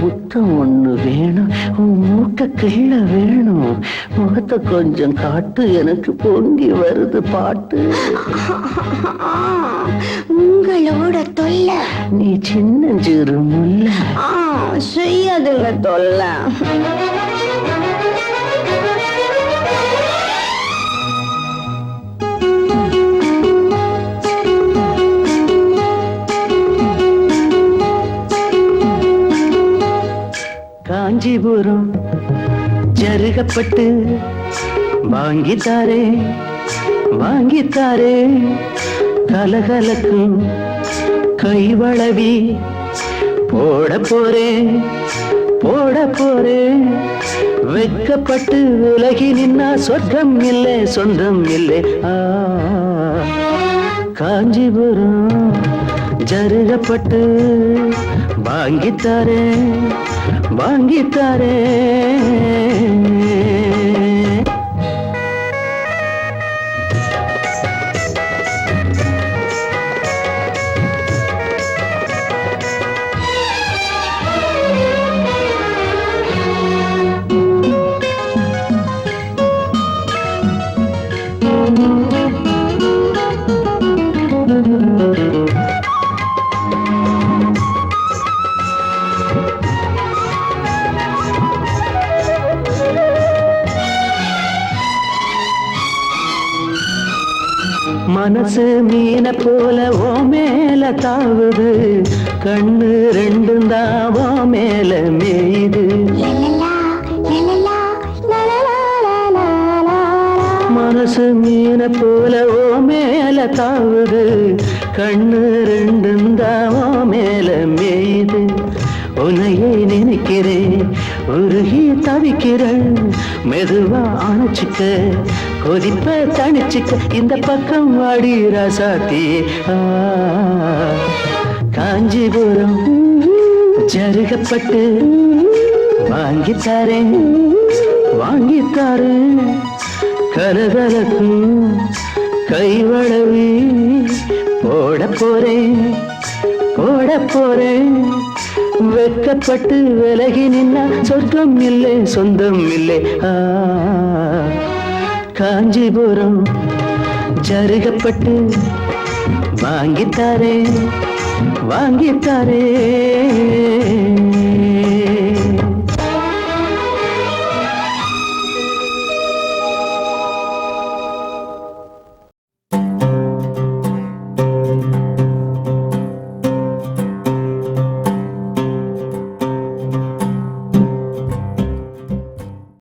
முத்தம் ஒண்ணு வேணும். உன் மூக்க கிள்ள வேணும் முகத்தை கொஞ்சம் காட்டு. எனக்கு பொங்கி வருது பாட்டு. உங்களோட தொல்லை. நீ சின்னஞ்சிறு முல்ல. செய்யாதுங்க தொல்லை. காஞ்சிபுரம் ஜருகப்பட்டு வாங்கித்தாரே வாங்கித்தாரே. கலகலக்கும் கைவளவி போட போறேன் போட போறேன் வெட்கப்பட்டு விலகி நின்னா சொர்க்கம் இல்லை சொந்தம் இல்லை. ஆ காஞ்சிபுரம். ஜருகப்பட்டு வாங்கித்தாரே வாங்கித்தாரே. மனசு மீன போல ஓ மேல தாவுது. கண்ணு ரெண்டும் தான் ஓ மேல மேயுது. மனசு மீன போல ஓ மேல தாவுது. கண்ணு ரெண்டும் தான் ஓ மேல மேயுது. உன்னையே நினைக்கிறேன் உருகி தவிக்கிறள் மெதுவா அணைச்சிக்க கொதிப்ப தணிச்சுக்க இந்த பக்கம் வாடி ராசாத்தி. காஞ்சிபுரம் ஜருகப்பட்டு வாங்கித்தாரேன் வாங்கித்தாரேன் கலகலக்கும் கைவளவி போட போறேன். ஓட போறேன். வெட்கப்பட்டு விலகி நின்னா சொர்க்கம் இல்லை சொந்தம் இல்லை. காஞ்சிபுரம் ஜருகப்பட்டு வாங்கித்தாரே வாங்கித்தாரே.